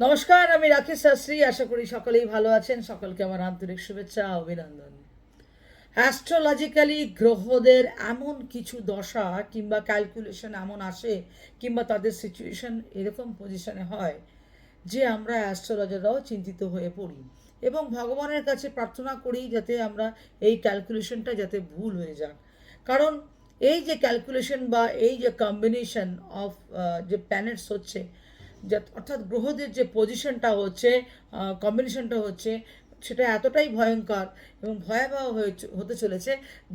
নমস্কার, আমি রাকেশ শাস্ত্রী। আশা করি সকলেই ভালো আছেন। সকলকে আমার আন্তরিক শুভেচ্ছা অভিনন্দন। অ্যাস্ট্রোলজিক্যালি গ্রহদের এমন কিছু দশা কিংবা ক্যালকুলেশন এমন আসে কিংবা তাদের সিচুয়েশন এরকম পজিশনে হয় যে আমরা অ্যাস্ট্রোলজাররাও চিন্তিত হয়ে পড়ি এবং ভগবানের কাছে প্রার্থনা করি যাতে আমরা এই ক্যালকুলেশনটা যাতে ভুল হয়ে যাক। কারণ এই যে ক্যালকুলেশন বা এই যে কম্বিনেশন অফ যে প্ল্যানেটস হচ্ছে অর্থাৎ গ্রহদের যে পজিশনটা হচ্ছে কম্বিনেশনটা হচ্ছে, সেটা এতটাই ভয়ঙ্কর এবং ভয়াবহ হয়ে হতে চলেছে,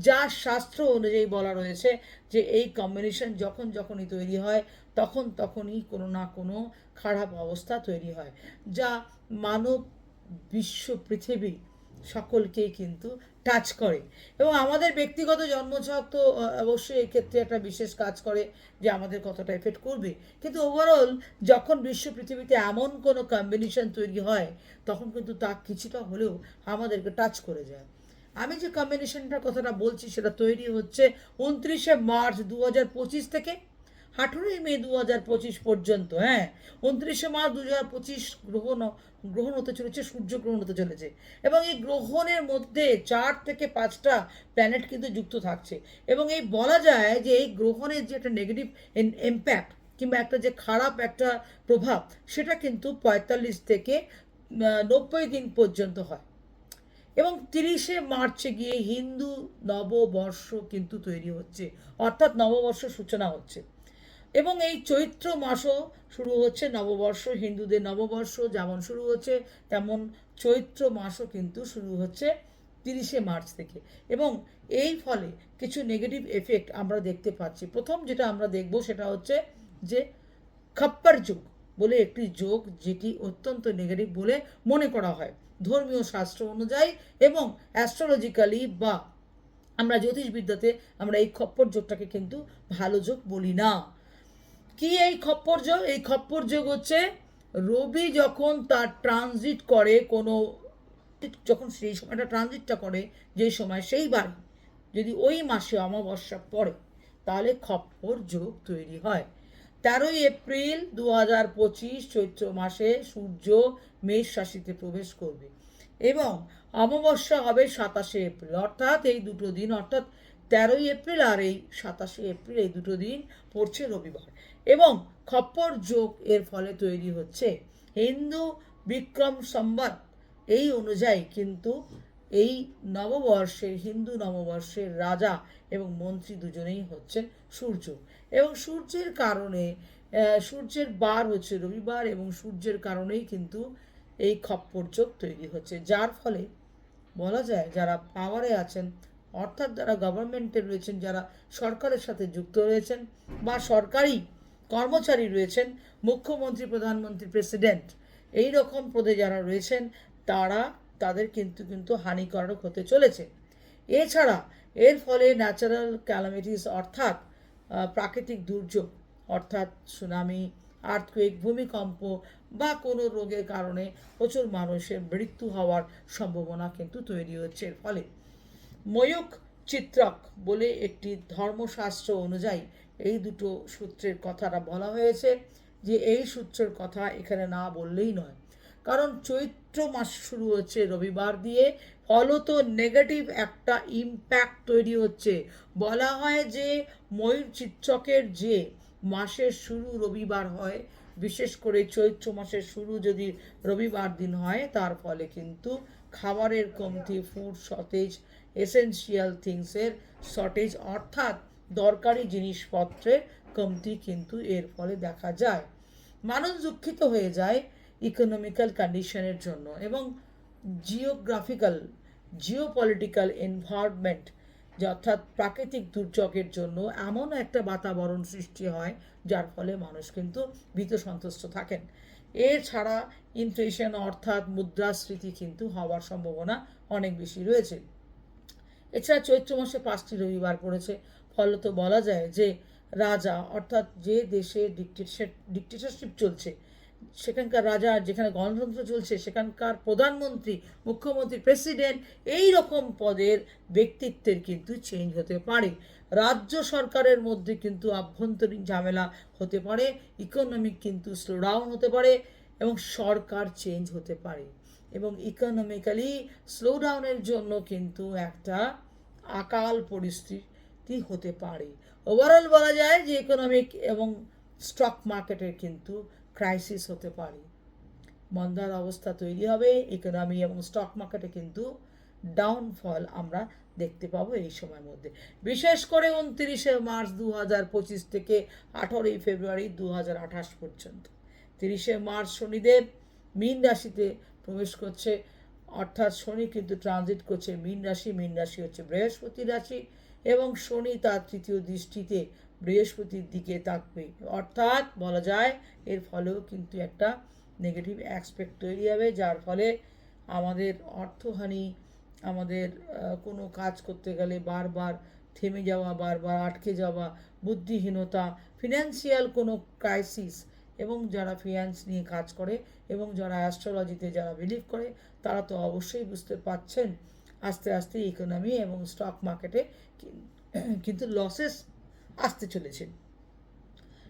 যা শাস্ত্র অনুযায়ী বলা রয়েছে যে এই কম্বিনেশন যখন যখনই তৈরি হয়, তখন তখনই কোনো না কোনো খারাপ অবস্থা তৈরি হয়, যা মানব বিশ্ব পৃথিবী সকলকেই কিন্তু টাচ করে। এবং আমাদের ব্যক্তিগত জন্মছক তো অবশ্যই এক্ষেত্রে একটা বিশেষ কাজ করে যে আমাদের কতটা এফেক্ট করবে। কিন্তু ওভারঅল যখন বিশ্ব পৃথিবীতে এমন কোনো কম্বিনেশন তৈরি হয়, তখন কিন্তু তা কিছুটা হলেও আমাদেরকে টাচ করে যায়। আমি যে কম্বিনেশনটার কথাটা বলছি, সেটা তৈরি হচ্ছে উনত্রিশে মার্চ দু থেকে আঠেরোই মে দু হাজার পঁচিশ পর্যন্ত হ্যাঁ? উনত্রিশে মার্চ দু হাজার পঁচিশ গ্রহণ গ্রহণ হতে চলেছে সূর্যগ্রহণ হতে চলেছে। এবং এই গ্রহণের মধ্যে চার থেকে পাঁচটা প্ল্যানেট কিন্তু যুক্ত থাকছে। এবং এই বলা যায় যে এই গ্রহণের যে একটা নেগেটিভ ইম্প্যাক্ট কিংবা একটা যে খারাপ একটা প্রভাব, সেটা কিন্তু পঁয়তাল্লিশ থেকে নব্বই দিন পর্যন্ত হয়। এবং তিরিশে মার্চে গিয়ে হিন্দু নববর্ষ কিন্তু তৈরি হচ্ছে। অর্থাৎ নববর্ষ সূচনা হচ্ছে। এবং এই চৈত্র মাসও শুরু হচ্ছে, নববর্ষ, হিন্দুদের নববর্ষ যেমন শুরু হচ্ছে, তেমন চৈত্র মাসও কিন্তু শুরু হচ্ছে তিরিশে মার্চ থেকে। এবং এই ফলে কিছু নেগেটিভ এফেক্ট আমরা দেখতে পাচ্ছি। প্রথম যেটা আমরা দেখব সেটা হচ্ছে যে খপ্পার যোগ বলে একটি যোগ যেটি অত্যন্ত নেগেটিভ বলে মনে করা হয়। ধর্মীয় শাস্ত্র অনুযায়ী এবং অ্যাস্ট্রোলজিক্যালি বা আমরা জ্যোতিষবিদ্যাতে আমরা এই খপ্পর যোগটাকে কিন্তু ভালো যোগ বলি না। কি এই খপ্পর যোগ এই খপ্পর যোগ হচ্ছে? রবি যখন তার ট্রানজিট করে কোনো, যখন সেই সময়টা ট্রানজিটটা করে যেই সময় সেই বাড়ি, যদি ওই মাসে অমাবস্যা পড়ে, তাহলে খপ্পর যোগ তৈরি হয়। তেরোই এপ্রিল দু হাজার পঁচিশ, চৈত্র মাসে সূর্য মেষ রাশিতে প্রবেশ করবে। এবং অমাবস্যা হবে সাতাশে এপ্রিল, অর্থাৎ এই দুটো দিন, অর্থাৎ তেরোই এপ্রিল আর এই সাতাশে এপ্রিল এই দুটো দিন পড়ছে রবিবার। এবং খপ্পর যোগ এর ফলে তৈরি হচ্ছে হিন্দু বিক্রম সম্বত। এই অনুযায়ী কিন্তু এই নববর্ষের, হিন্দু নববর্ষের রাজা এবং মন্ত্রী দুজনেই হচ্ছেন সূর্য। এবং সূর্যের কারণে সূর্যের বার হচ্ছে রবিবার এবং সূর্যের কারণেই কিন্তু এই খপ্পর যোগ তৈরি হচ্ছে। যার ফলে বলা যায় যারা পাওয়ারে আছেন অর্থাৎ যারা গভর্নমেন্টে রয়েছেন, যারা সরকারের সাথে যুক্ত রয়েছেন বা সরকারি কর্মচারী রয়েছেন, মুখ্যমন্ত্রী, প্রধানমন্ত্রী প্রেসিডেন্ট এই রকম পদে যারা রয়েছেন, তারা, তাদের কিন্তু কিন্তু হানিকারক হতে চলেছে। এছাড়া, এর ফলে ন্যাচারাল ক্যালামিটিস অর্থাৎ প্রাকৃতিক দুর্যোগ, অর্থাৎ সুনামি আর্থকুইক ভূমিকম্প বা কোনো রোগের কারণে প্রচুর মানুষের মৃত্যু হওয়ার সম্ভাবনা কিন্তু তৈরি হচ্ছে। এর ফলে ময়ূক চিত্রক বলে একটি ধর্মশাস্ত্র অনুযায়ী এই দুটো সূত্রের কথাটা বলা হয়েছে যে এই সূত্রের কথা এখানে না বললেই নয়। কারণ চৈত্র মাস শুরু হচ্ছে রবিবার দিয়ে, ফলত নেগেটিভ একটা ইম্প্যাক্ট তৈরি হচ্ছে। বলা হয় যে ময়ূর চিত্রকের যে মাসের শুরু রবিবার হয়, বিশেষ করে চৈত্র মাসের শুরু যদি রবিবার দিন হয়, তার ফলে কিন্তু খাবারের কমতি ফুড শর্টেজ এসেনশিয়াল থিংসের শর্টেজ অর্থাৎ দরকারি জিনিসপত্রের কমতি কিন্তু এর ফলে দেখা যায়। মানুষ দুঃখিত হয়ে যায় ইকোনমিক্যাল কন্ডিশনের জন্য এবং জিওগ্রাফিক্যাল জিওপলিটিক্যাল এনভায়রনমেন্ট অর্থাৎ প্রাকৃতিক দুর্যোগের জন্য এমন একটা বাতাবরণ সৃষ্টি হয় যার ফলে মানুষ কিন্তু ভীত সন্তুষ্ট থাকেন। এছাড়া ইনফ্লেশন অর্থাৎ মুদ্রাস্ফীতি কিন্তু হওয়ার সম্ভাবনা অনেক বেশি রয়েছে। এছাড়া চৈত্র মাসে পাঁচটি রবিবার পড়েছে। ফলত বলা যায় যে, রাজা অর্থাৎ যে দেশে ডিকটেটর ডিকটেটরশিপ চলছে, সেখানকার রাজা যেখানে গণতন্ত্র চলছে, সেখানকার প্রধানমন্ত্রী, মুখ্যমন্ত্রী প্রেসিডেন্ট এই রকম পদের ব্যক্তিত্বের কিন্তু চেঞ্জ হতে পারে। রাজ্য সরকারের মধ্যে কিন্তু আভ্যন্তরীণ ঝামেলা হতে পারে ইকোনমিক কিন্তু স্লোডাউন হতে পারে এবং সরকার চেঞ্জ হতে পারে। এবং ইকোনমিক্যালি স্লোডাউনের জন্য কিন্তু একটা আকাল পরিস্থিতি হতে পারে। ওভারঅল বলা যায় যে ইকোনমিক এবং স্টক মার্কেটের কিন্তু ক্রাইসিস হতে পারে। মন্দার অবস্থা তৈরি হবে ইকোনমি এবং স্টক মার্কেটে কিন্তু ডাউনফল আমরা দেখতে পাবো এই সময়ের মধ্যে। বিশেষ করে উনত্রিশে মার্চ দু হাজার পঁচিশ থেকে আঠারোই ফেব্রুয়ারি দু হাজার আঠাশ পর্যন্ত। তিরিশে মার্চ শনিদেব মীন রাশিতে প্রবেশ করছে। অর্থাৎ শনি কিন্তু ট্রানজিট করছে মীন রাশি মীন রাশি হচ্ছে বৃহস্পতি রাশি এবং শনি তার তৃতীয় দৃষ্টিতে বৃহস্পতির দিকে তাকবে। অর্থাৎ বলা যায় এর ফলেও কিন্তু একটা নেগেটিভ অ্যাসপেক্ট তৈরি হবে, যার ফলে আমাদের অর্থহানি, আমাদের কোনো কাজ করতে গেলে বারবার থেমে যাওয়া, বারবার আটকে যাওয়া, বুদ্ধিহীনতা ফিনান্সিয়াল কোনো ক্রাইসিস এবং যারা ফিনান্স নিয়ে কাজ করে এবং যারা অ্যাস্ট্রোলজিতে যারা বিলিভ করে, তারা তো অবশ্যই বুঝতে পারছেন আস্তে আস্তে ইকোনমি এবং স্টক মার্কেটে কিন্তু লসেস আসতে চলেছে।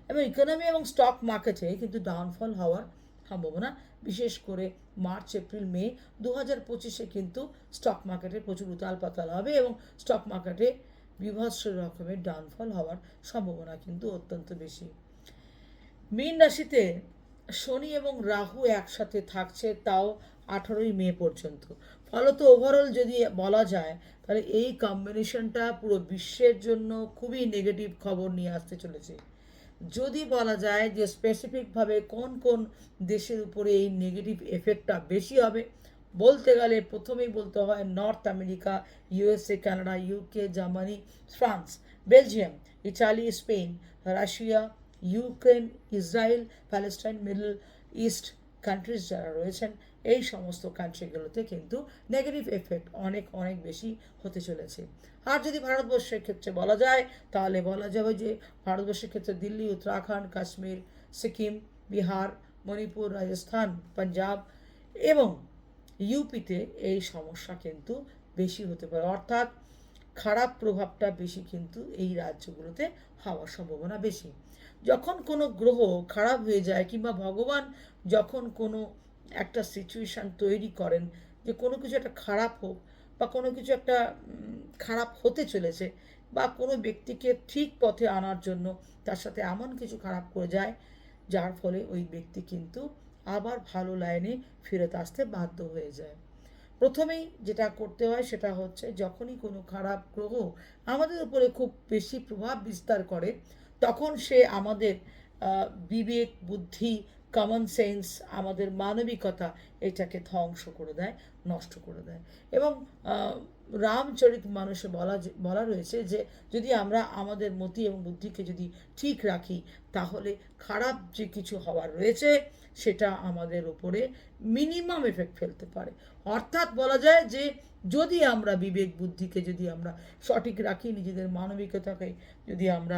এবং ইকোনমি এবং স্টক মার্কেটে কিন্তু ডাউনফল হওয়ার সম্ভাবনা, বিশেষ করে মার্চ, এপ্রিল, মে দু হাজার পঁচিশে কিন্তু স্টক মার্কেটে প্রচুর উতাল পাতাল হবে এবং স্টক মার্কেটে বিভৎস রকমের ডাউনফল হওয়ার সম্ভাবনা কিন্তু অত্যন্ত বেশি। মীন রাশিতে শনি এবং রাহু একসাথে থাকছে তাও আঠারোই মে পর্যন্ত। ফলত ওভারঅল যদি বলা যায়, তাহলে এই কম্বিনেশনটা পুরো বিশ্বের জন্য খুবই নেগেটিভ খবর নিয়ে আসতে চলেছে। যদি বলা যায় যে স্পেসিফিকভাবে কোন কোন দেশের উপরে এই নেগেটিভ এফেক্টটা বেশি হবে, বলতে গেলে প্রথমেই বলতে হয় North America USA Canada UK Germany France Belgium Italy Spain Russia Ukraine, Israel, Palestine, Middle East countries যারা রয়েছেন, এই সমস্ত কান্ট্রিগুলোতে কিন্তু নেগেটিভ এফেক্ট অনেক অনেক বেশি হতে চলেছে। আর যদি ভারতবর্ষের ক্ষেত্রে বলা যায়, তাহলে বলা যাবে যে ভারতবর্ষের ক্ষেত্রে দিল্লি, উত্তরাখণ্ড, কাশ্মীর, সিকিম, বিহার, মণিপুর, রাজস্থান, পাঞ্জাব এবং ইউপিতে এই সমস্যা কিন্তু বেশি হতে পারে। অর্থাৎ খারাপ প্রভাবটা বেশি কিন্তু এই রাজ্যগুলোতে হওয়ার সম্ভাবনা বেশি। যখন কোনো গ্রহ খারাপ হয়ে যায় কিংবা ভগবান যখন কোনো একটা সিচুয়েশান তৈরি করেন যে কোনো কিছু একটা খারাপ হোক বা কোনো কিছু একটা খারাপ হতে চলেছে বা কোনো ব্যক্তিকে ঠিক পথে আনার জন্য তার সাথে এমন কিছু খারাপ করে যায়, যার ফলে ওই ব্যক্তি কিন্তু আবার ভালো লাইনে ফেরত আসতে বাধ্য হয়ে যায়। প্রথমেই যেটা করতে হয় সেটা হচ্ছে যখনই কোনো খারাপ গ্রহ আমাদের উপরে খুব বেশি প্রভাব বিস্তার করে, তখন সে আমাদের বিবেক, বুদ্ধি কমন সেন্স আমাদের মানবিকতা এটাকে ধ্বংস করে দেয়, নষ্ট করে দেয়। এবং রামচরিত মানুষে বলা বলা রয়েছে যে, যদি আমরা আমাদের মতি এবং বুদ্ধিকে যদি ঠিক রাখি, তাহলে খারাপ যে কিছু হওয়ার রয়েছে, সেটা আমাদের উপরে মিনিমাম এফেক্ট ফেলতে পারে। অর্থাৎ বলা যায় যে, যদি আমরা বিবেক বুদ্ধিকে যদি আমরা সঠিক রাখি, নিজেদের মানবিকতাকে যদি আমরা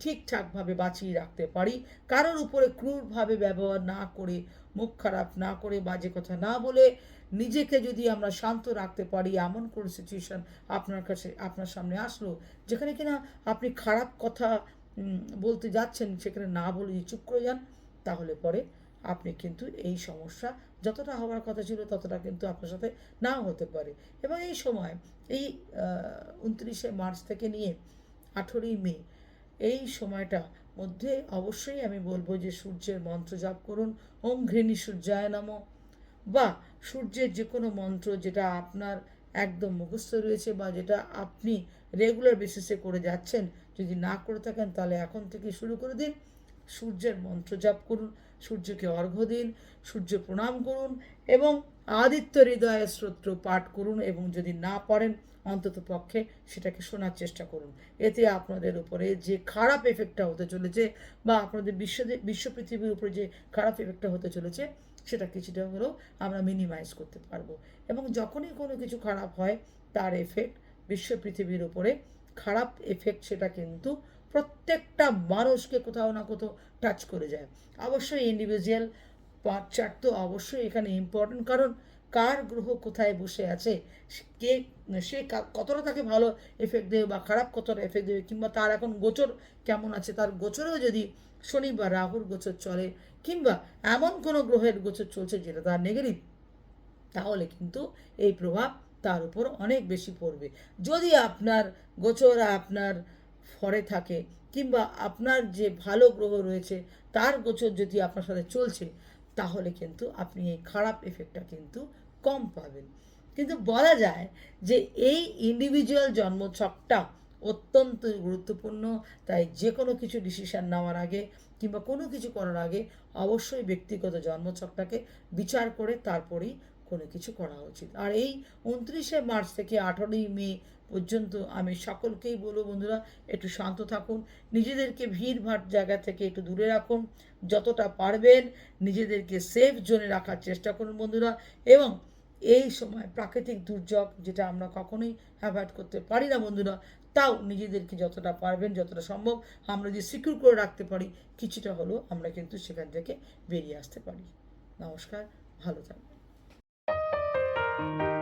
ঠিকঠাকভাবে বাঁচিয়ে রাখতে পারি, কারোর উপরে ক্রূরভাবে ব্যবহার না করে, মুখ খারাপ না করে, বাজে কথা না বলে নিজেকে যদি আমরা শান্ত রাখতে পারি, এমন কোনো সিচুয়েশন আপনার কাছে, আপনার সামনে আসলো যেখানে কিনা আপনি খারাপ কথা বলতে যাচ্ছেন, সেখানে না বলে চুপ করে যান, তাহলে পরে আপনি কিন্তু এই সমস্যা যতটা হওয়ার কথা ছিল ততটা কিন্তু আপনার সাথে নাও হতে পারে। এবং এই সময়, এই উনত্রিশে মার্চ থেকে নিয়ে আঠেরোই মে এই সময়টা মধ্যে অবশ্যই আমি বলব যে সূর্যের মন্ত্র জাপ করুন। ওম ঘৃণী সূর্যায় নাম। বা সূর্যের যে কোনো মন্ত্র যেটা আপনার একদম মুখস্থ রয়েছে বা যেটা আপনি রেগুলার বেসিসে করে যাচ্ছেন, যদি না করে থাকেন তাহলে এখন থেকে শুরু করে দিন। সূর্যের মন্ত্র জাপ করুন, সূর্যকে অর্ঘ্য দিন, সূর্য প্রণাম করুন এবং আদিত্য হৃদয় স্তোত্র পাঠ করুন এবং যদি না পারেন অন্তত পক্ষে সেটাকে শোনার চেষ্টা করুন। এতে আপনাদের উপরে যে খারাপ এফেক্টটা হতে চলেছে বা আপনাদের বিশ্ব বিশ্ব পৃথিবীর উপরে যে খারাপ এফেক্টটা হতে চলেছে, সেটা কিছুটা হলেও আমরা মিনিমাইজ করতে পারব। এবং যখনই কোনো কিছু খারাপ হয়, তার এফেক্ট বিশ্ব পৃথিবীর উপরে খারাপ এফেক্ট সেটা কিন্তু প্রত্যেকটা মানুষকে কোথাও না কোথাও টাচ করে যায়। অবশ্যই ইন্ডিভিজুয়াল পার্ট চার্ট তো অবশ্যই এখানে ইম্পর্টেন্ট কারণ কার গ্রহ কোথায় বসে আছে, কে, সে কতটা তাকে ভালো এফেক্ট দেবে বা খারাপ কতটা এফেক্ট দেবে, কিংবা তার এখন গোচর কেমন আছে, তার গোচরেও যদি শনি বা রাহুর গোচর চলে, কিংবা এমন কোনো গ্রহের গোচর চলছে যেটা তার নেগেটিভ তাহলে কিন্তু এই প্রভাব তার উপর অনেক বেশি পড়বে। যদি আপনার গোচর, আপনার ফরে থাকে কিংবা আপনার যে ভালো গ্রহ রয়েছে, তার গোচর যদি আপনার সাথে চলছে, তাহলে কিন্তু আপনি এই খারাপ এফেক্টটা কিন্তু কম পাবেন। কিন্তু বলা যায় যে এই ইন্ডিভিজুয়াল জন্মছকটা অত্যন্ত গুরুত্বপূর্ণ, তাই যে কোনো কিছু ডিসিশন নেওয়ার আগে কিংবা কোনো কিছু করার আগে অবশ্যই ব্যক্তিগত জন্মছকটাকে বিচার করে তারপরেই কোনো কিছু করা উচিত। আর এই উনত্রিশে মার্চ থেকে আঠারোই মে পর্যন্ত আমি সকলকেই বলব বন্ধুরা, একটু শান্ত থাকুন। নিজেদেরকে ভিড় ভাট জায়গা থেকে একটু দূরে রাখুন। যতটা পারবেন নিজেদেরকে সেফ জোনে রাখার চেষ্টা করুন বন্ধুরা। এবং এই সময় প্রাকৃতিক দুর্যোগ যেটা আমরা কখনোই অ্যাভয়েড করতে পারি না বন্ধুরা, তাও নিজেদেরকে যতটা পারবেন, যতটা সম্ভব আমরা যদি সিকিউর করে রাখতে পারি, কিছুটা হলেও আমরা কিন্তু সেখান থেকে বেরিয়ে আসতে পারি। নমস্কার, ভালো থাকবেন। Thank you.